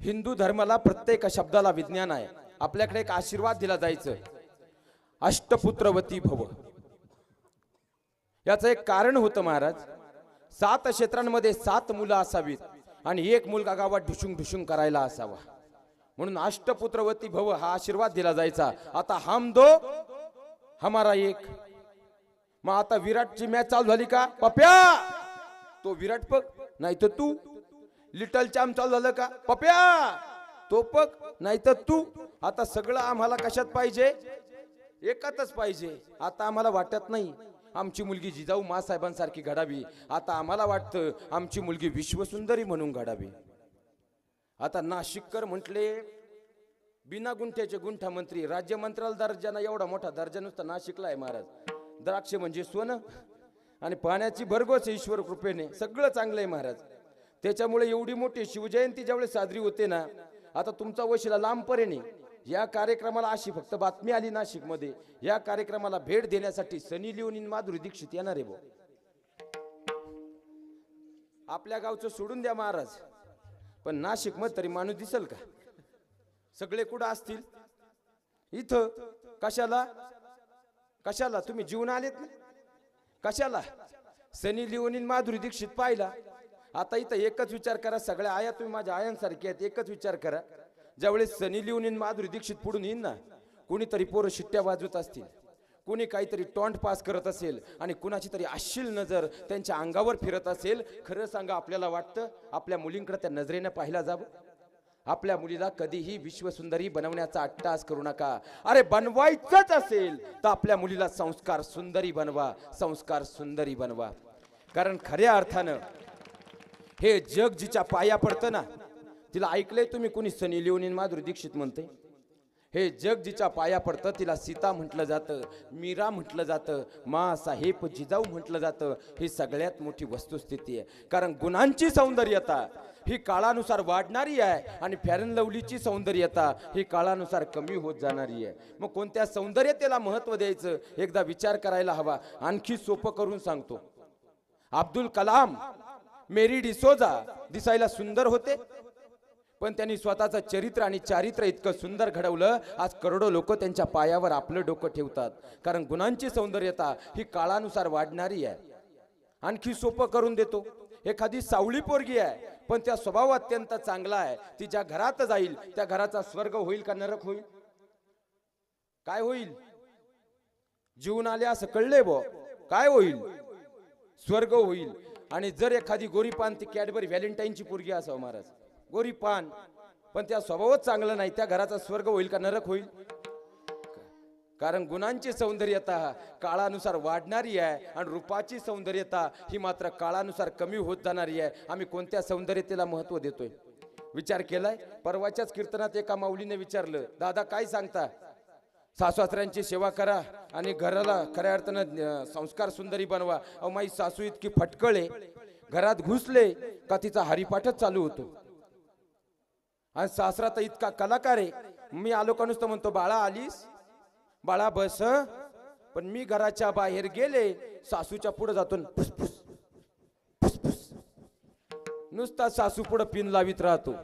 हिंदू धर्माला प्रत्येक शब्दाला विज्ञान आहे. आपल्याकडे एक आशीर्वाद दिला जायचं. अष्टपुत्रवती भव. याचं एक कारण होतं महाराज. सात क्षेत्रांमध्ये सात मुलं असावीत आणि एक मुलगा गावात ढुशुंग ढुशुंग करायला असावा. म्हणून अष्टपुत्रवती भव हा आशीर्वाद दिला जायचा. आता हम दो हमारा एक. मग आता विराटची मॅच चालू झाली का? पप्या! तो विराट पग नाही तर तू. लिटल चॅम्प चालू झालं का? पप्या तो पग नाही तर तू. आता सगळं आम्हाला कशात पाहिजे? एकातच पाहिजे. आता आम्हाला वाटत नाही. आमची मुलगी जिजाऊ मासाहेबांसारखी घडावी. आता आम्हाला वाटतं आमची मुलगी विश्वसुंदरी म्हणून घडावी. आता नाशिककर म्हटले बिना गुंठ्याचे गुंठा मंत्री राज्यमंत्र्याला दर्जाना एवढा मोठा दर्जा नुसता नाशिकला आहे महाराज. द्राक्ष म्हणजे सोनं आणि पाण्याची भरघोस ईश्वर कृपेने सगळं चांगलं आहे महाराज. त्याच्यामुळे एवढी मोठी शिवजयंती ज्यावेळेस साजरी होते ना आता तुमचा वशिला लांब परेने या कार्यक्रमाला अशी फक्त बातमी आली नाशिकमध्ये. या कार्यक्रमाला भेट देण्यासाठी सनी लिओनी माधुरी दीक्षित येणार आहे भाऊ आपल्या गावचं सोडून द्या महाराज. पण नाशिकमध्ये तरी माणूस दिसल का? सगळे कुठं असतील? इथं? कशाला? कशाला? तुम्ही जीवन आलेत ना? कशाला? सनी लिओनी माधुरी दीक्षित पाहिला. आता इथं एकच विचार करा सगळ्या आया तुम्ही माझ्या आयांसारखे आहेत एकच विचार करा. ज्यावेळेस सनी लिओनी माधुरी दीक्षित पुढून येईन ना कुणीतरी पोरं शिट्ट्या वाजवत असतील. कुणी काहीतरी टॉन्ट पास करत असेल आणि कुणाची तरी अश्लील नजर त्यांच्या अंगावर फिरत असेल खरं सांगा आपल्याला वाटतं आपल्या मुलींकडे त्या नजरेनं पाहिला जावं? आपल्या मुलीला कधीही विश्वसुंदरी बनवण्याचा अट्टास करू नका. अरे बनवायचंच असेल तर आपल्या मुलीला संस्कार सुंदरी बनवा संस्कार सुंदरी बनवा. कारण खऱ्या अर्थानं हे जग जिच्या पाया पडतं ना तिला ऐकलंय तुम्ही कुणी? सनी लिओनी माधुरी दीक्षित म्हणते हे जग जिच्या पाया पडतं तिला सीता म्हटलं जातं मीरा म्हटलं जातं मा साहेब जिजाऊ म्हटलं जातं ही सगळ्यात मोठी वस्तुस्थिती आहे. कारण गुणांची सौंदर्यता ही काळानुसार वाढणारी आहे आणि फॅरन लवलीची सौंदर्यता ही काळानुसार कमी होत जाणारी आहे. मग कोणत्या सौंदर्यतेला महत्त्व द्यायचं? एकदा विचार करायला हवा. आणखी सोपं करून सांगतो. अब्दुल कलाम मेरी डिसोजा दिसायला सुंदर होते. पण त्यांनी स्वतःचं चरित्र आणि चारित्र्य इतकं सुंदर घडवलं आज करोडो लोक त्यांच्या पायावर आपलं डोकं ठेवतात. कारण गुणांची सौंदर्यता ही काळानुसार वाढणारी आहे. आणखी सोपं करून देतो. एखादी सावळी पोरगी आहे पण त्या स्वभाव अत्यंत चांगला आहे. ती ज्या घरात जाईल त्या घराचा स्वर्ग होईल का नरक होईल? काय होईल? जीवन आले असं कळले ब काय होईल? स्वर्ग होईल. आणि जर एखादी गोरीपान ती कॅडबरी व्हॅलेंटाईनची पोरगी असावं महाराज. गोरीपान पण त्या स्वभावच चांगलं नाही. त्या घराचा स्वर्ग होईल का नरक होईल? कारण गुणांची सौंदर्यता काळानुसार वाढणारी आहे आणि रूपाची सौंदर्यता ही मात्र काळानुसार कमी होत जाणारी आहे. आम्ही कोणत्या सौंदर्यतेला महत्त्व देतोय? विचार केलाय? परवाच्याच कीर्तनात एका माऊलीने विचारलं दादा काय सांगता? सासवासऱ्यांची सेवा करा. आणि घराला खऱ्या अर्थानं संस्कार सुंदरी बनवा. अहो माई सासू इतकी फटकळे. घरात घुसले का तिचा हरिपाठच चालू होतो. आणि सासरा तर इतका कलाकार आहे. मी आलो का नुसतं म्हणतो बाळा आलीस? बाळा बस पण मी घराच्या बाहेर गेले सासूच्या पुढे जातो फुसफुस फुसफुस नुसता सासू पुढे पिन लावित राहतो.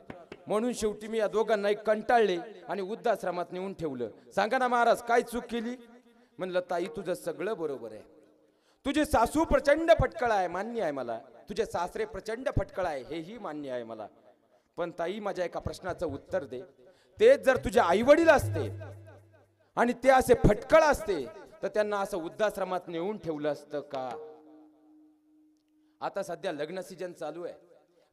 म्हणून शेवटी मी या दोघांना एक कंटाळले आणि वृद्धाश्रमात नेऊन ठेवलं. सांगा ना महाराज काय चूक केली? म्हणलं ताई तुझं सगळं बरोबर आहे. तुझे सासू प्रचंड फटकळ आहे मान्य आहे मला. तुझे सासरे प्रचंड फटकळ आहे हेही मान्य आहे मला. पण ताई माझ्या एका प्रश्नाचं उत्तर दे. तेच जर तुझे आई वडील असते आणि ते असे फटकळ असते तर त्यांना असं वृद्धाश्रमात नेऊन ठेवलं असतं का? आता सध्या लग्न सीजन चालू आहे.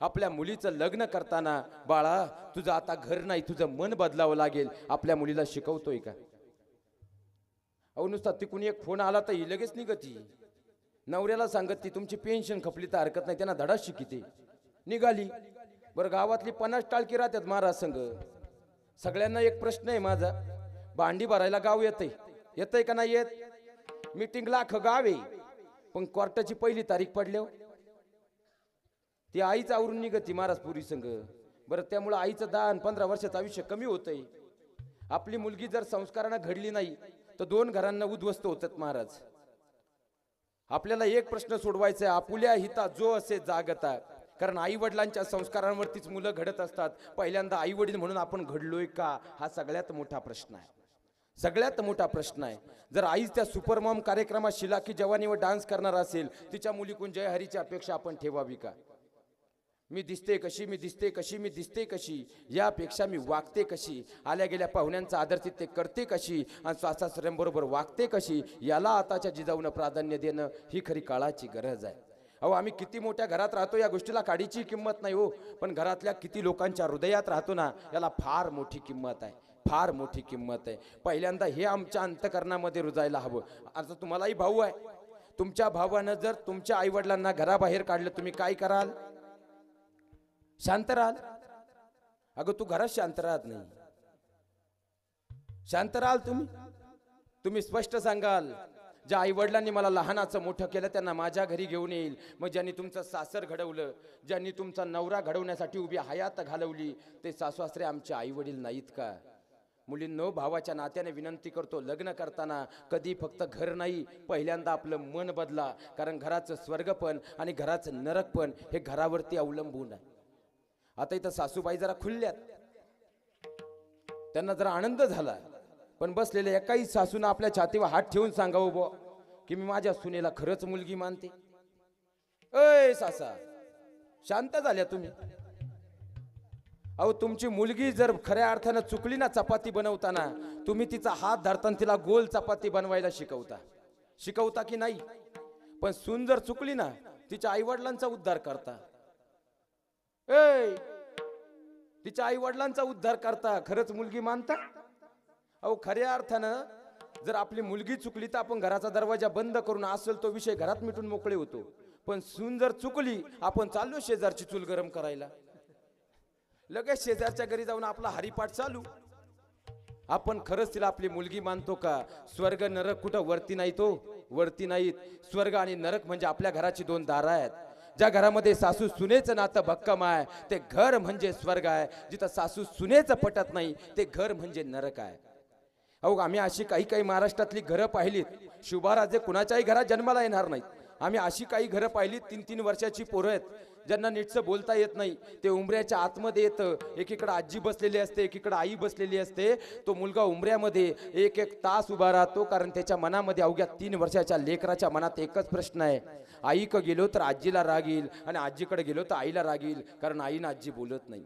आपल्या मुलीचं लग्न करताना बाळा तुझं आता घर नाही तुझं मन बदलावं लागेल. आपल्या मुलीला शिकवतोय का? अहो नुसता तिकून एक फोन आला तर ही लगेच निघती. नवऱ्याला सांगत ती तुमची पेन्शन खपली तर हरकत नाही त्यांना धडा शिकिते निघाली. बरं गावातली पन्नास टाळकी राहतात महाराज संघ. सगळ्यांना एक प्रश्न आहे माझा. भांडी भरायला गाव येतंय. येतंय का नाही येत? मीटिंग लाख गाव आहे. पण कोर्टाची पहिली तारीख पडल्यावर ती आईच आवरून निघती महाराज पुरी संघ. बरं त्यामुळं आईचं दहा आणि पंधरा वर्षाचं आयुष्य कमी होतंय. आपली मुलगी जर संस्कारानं घडली नाही तर दोन घरांना उद्ध्वस्त होतात महाराज. आपल्याला एक प्रश्न सोडवायचा आहे. आपुल्या हिता जो असे जागता कारण आई वडिलांच्या संस्कारांवरतीच मुलं घडत असतात. पहिल्यांदा आई वडील म्हणून आपण घडलोय का? हा सगळ्यात मोठा प्रश्न आहे. सगळ्यात मोठा प्रश्न आहे. जर आईच त्या सुपरमॉम कार्यक्रमात शिलाकी जवानीवर डान्स करणार असेल तिच्या मुलीकून जय हरीची अपेक्षा आपण ठेवावी का? मी दिसते कशी मी दिसते कशी मी दिसते कशी यापेक्षा मी वागते कशी आल्या गेल्या पाहुण्यांचा आदर ते करते कशी आणि सासऱ्यांबरोबर वागते कशी याला आताच्या जिजाऊनं प्राधान्य देणं ही खरी काळाची गरज आहे. अहो आम्ही किती मोठ्या घरात राहतो या गोष्टीला काडीची किंमत नाही हो पण घरातल्या किती लोकांच्या हृदयात राहतो ना याला फार मोठी किंमत आहे फार मोठी किंमत आहे. पहिल्यांदा हे आमच्या अंतकरणामध्ये रुजायला हवं. आता तुम्हालाही भाऊ आहे. तुमच्या भावानं जर तुमच्या आईवडिलांना घराबाहेर काढलं तुम्ही काय कराल? शांत राहाल अगं तू घरात शांत राहत नाही. शांत राहाल तुम्ही? तुम्ही स्पष्ट सांगाल ज्या आई वडिलांनी मला लहानाचं मोठं केलं त्यांना माझ्या घरी घेऊन येईल. मग ज्यांनी तुमचं सासर घडवलं ज्यांनी तुमचा नवरा घडवण्यासाठी उभी हयात घालवली ते सासवासरे आमचे आई वडील नाहीत का? मुलींनो भावाच्या नात्याने विनंती करतो लग्न करताना कधी फक्त घर नाही पहिल्यांदा आपलं मन बदला. कारण घराचं स्वर्ग पण आणि घराचं नरक पण हे घरावरती अवलंबून आहे. आता इथं सासूबाई जरा खुलल्यात. त्यांना जरा आनंद झाला. पण बसलेल्या एकाही सासून आपल्या छातीवर हात ठेवून सांगावं बो की मी माझ्या सुनेला खरंच मुलगी मानते. अय सासा शांत झाल्या तुम्ही. अहो तुमची मुलगी जर खऱ्या अर्थानं चुकली ना चपाती बनवताना तुम्ही तिचा हात धरताना तिला गोल चपाती बनवायला शिकवता. शिकवता की नाही? पण सून जर चुकली ना तिच्या आईवडिलांचा उद्धार करता. ए तिच्या आई वडिलांचा उद्धार करता खरंच मुलगी मानता? अहो खऱ्या अर्थानं जर आपली मुलगी चुकली तर आपण घराचा दरवाजा बंद करून असेल तो विषय घरात मिटून मोकळे होतो. पण सून जर चुकली आपण चाललो शेजारची चूल गरम करायला. लगेच शेजारच्या घरी जाऊन आपला हरिपाठ चालू. आपण खरंच तिला आपली मुलगी मानतो का? स्वर्ग नरक कुठं वरती नाही तो? वरती नाहीत. स्वर्ग आणि नरक म्हणजे आपल्या घराची दोन दारं आहेत. ज्या घरामध्ये सासू सुनेचं नातं भक्कम आहे ते घर म्हणजे स्वर्ग आहे. जिथं सासू सुनेचं पटत नाही ते घर म्हणजे नरक आहे. अहो आम्ही अशी काही काही महाराष्ट्रातली घरं पाहिलीत. शुभाराजे कुणाच्याही घरात जन्माला येणार नाहीत. आम्ही अशी काही घरं पाहिली तीन तीन वर्षाची पोरं आहेत ज्यांना नीटचं बोलता येत नाही. ते उमऱ्याच्या आतमध्ये येतं. एकीकडे आजी बसलेली असते एकीकडे आई बसलेली असते. तो मुलगा उमऱ्यामध्ये एक एक तास उभा राहतो कारण त्याच्या मनामध्ये अवघ्या तीन वर्षाच्या लेकराच्या मनात एकच प्रश्न आहे. आई क गेलो तर आजीला राग येईल आणि आजीकडे गेलो तर आईला राग येईल कारण आईनं आजी बोलत नाही.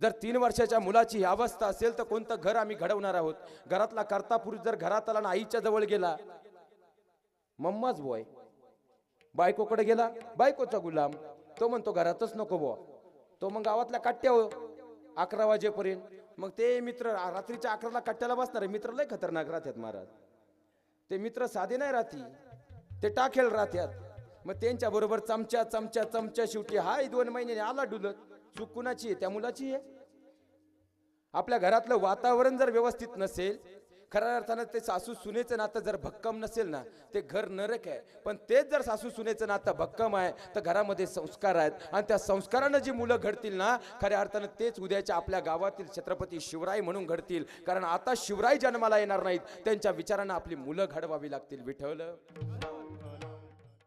जर तीन वर्षाच्या मुलाची ही अवस्था असेल तर कोणतं घर आम्ही घडवणार आहोत? घरातला कर्ता पुरुष जर घरात आला आईच्या जवळ गेला मम्माच बॉय बायकोकडे गेला बायकोचा गुलाम. तो म्हणतो घरातच नको बुवा. तो मग गावातल्या काट्यावर हो, अकरा वाजेपर्यंत. मग ते मित्र रात्रीच्या अकराला कट्ट्याला बसणार मित्र लय खतरनाक राहतात महाराज. ते मित्र साधे नाही राहती ते टाकेल राहत्यात. मग त्यांच्या बरोबर चमच्या चमच्या चमच्या शेवटी हाय दोन महिन्याने आला डुलत. चूक कुणाची आहे? त्या मुलाची आहे? आपल्या घरातलं वातावरण जर व्यवस्थित नसेल खऱ्या अर्थानं ते सासू सुनेचं नातं जर भक्कम नसेल ना ते घर नरक आहे. पण तेच जर सासू सुनेचं नातं भक्कम आहे तर घरामध्ये संस्कार आहेत. आणि त्या संस्कारानं जी मुलं घडतील ना खऱ्या अर्थानं तेच उद्याच्या आपल्या गावातील छत्रपती शिवराय म्हणून घडतील. कारण आता शिवराय जन्माला येणार नाहीत. त्यांच्या विचारांना आपली मुलं घडवावी लागतील. विठवलं